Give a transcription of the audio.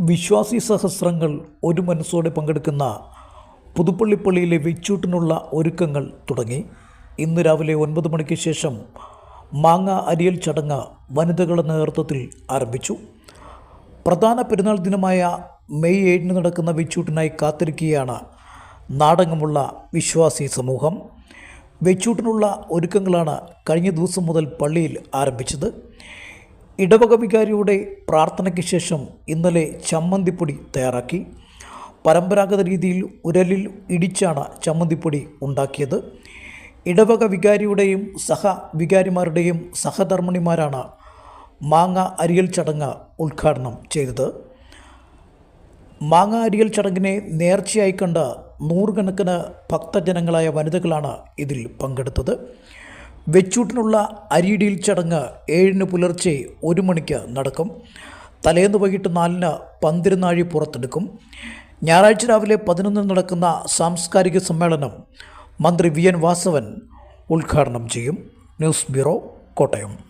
വിശ്വാസി സഹസ്രങ്ങൾ ഒരു മനസ്സോടെ പങ്കെടുക്കുന്ന പുതുപ്പള്ളിപ്പള്ളിയിലെ വെച്ചൂട്ടിനുള്ള ഒരുക്കങ്ങൾ തുടങ്ങി. ഇന്ന് രാവിലെ ഒൻപത് മണിക്ക് ശേഷം മാങ്ങ അരിയൽ ചടങ്ങ് വനിതകളുടെ നേതൃത്വത്തിൽ ആരംഭിച്ചു. പ്രധാന പെരുന്നാൾ ദിനമായ മെയ് ഏഴിന് നടക്കുന്ന വെച്ചൂട്ടിനായി കാത്തിരിക്കുകയാണ് നാടകമുള്ള വിശ്വാസി സമൂഹം. വെച്ചൂട്ടിനുള്ള ഒരുക്കങ്ങളാണ് കഴിഞ്ഞ ദിവസം മുതൽ പള്ളിയിൽ ആരംഭിച്ചത്. ഇടവക വികാരിയുടെ പ്രാർത്ഥനയ്ക്ക് ശേഷം ഇന്നലെ ചമ്മന്തിപ്പൊടി തയ്യാറാക്കി. പരമ്പരാഗത രീതിയിൽ ഉരലിൽ ഇടിച്ചാണ് ചമ്മന്തിപ്പൊടി ഉണ്ടാക്കിയത്. ഇടവക വികാരിയുടെയും സഹ വികാരിമാരുടെയും സഹധർമ്മിണിമാരാണ് മാങ്ങ അരിയൽ ചടങ്ങ് ഉദ്ഘാടനം ചെയ്തത്. മാങ്ങ അരിയൽ ചടങ്ങിനെ നേർച്ചയായി കണ്ട് നൂറുകണക്കിന് ഭക്തജനങ്ങളായ വനിതകളാണ് ഇതിൽ പങ്കെടുത്തത്. വെച്ചൂട്ടിനുള്ള അരിയിടിയിൽ ചടങ്ങ് ഏഴിന് പുലർച്ചെ ഒരു മണിക്ക് നടക്കും. തലേന്ന് വൈകിട്ട് നാലിന് പന്തിരുന്നാഴി പുറത്തെടുക്കും. ഞായറാഴ്ച രാവിലെ പതിനൊന്നിന് നടക്കുന്ന സാംസ്കാരിക സമ്മേളനം മന്ത്രി വി എൻ വാസവൻ ഉദ്ഘാടനം ചെയ്യും. News bureau Kottayam.